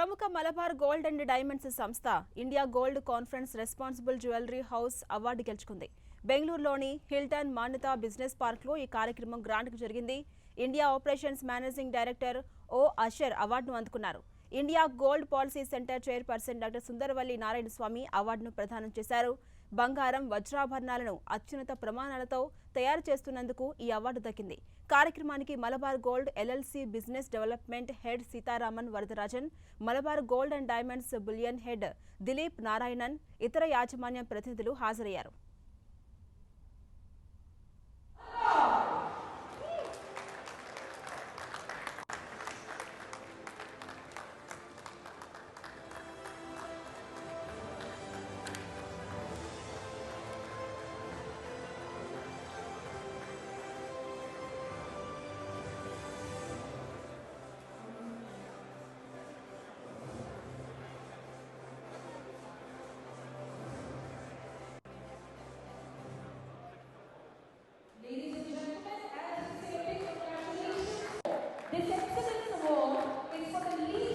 ప్రముఖ Malabar gold and diamonds సంస్థ India gold conference responsible jewellery house award గెలుచుకుంది. బెంగళూరులోని హిల్టన్ మాన్యత బిజినెస్ పార్క్లో ఈ కార్యక్రమం గ్రాండ్గా జరిగింది. India operations managing director O Asher అవార్డును అందుకున్నారు. India gold policy centre chairperson doctor Sundaravalli Narayana Swamy అవార్డును ప్రదానం చేశారు. బంగారం వజ్రాభరణాలను అత్యున్నత ప్రమాణాలతో తయారు చేస్తున్నందుకు ఈ అవార్డు దక్కింది. కార్యక్రమానికి Malabar gold LLC business development head Seetharaman Varadarajan Malabar gold and diamonds bullion head Dileep Narayanan ఇతర యాజమాన్యం ప్రతినిధులు హాజరయ్యారు. They said to the woman,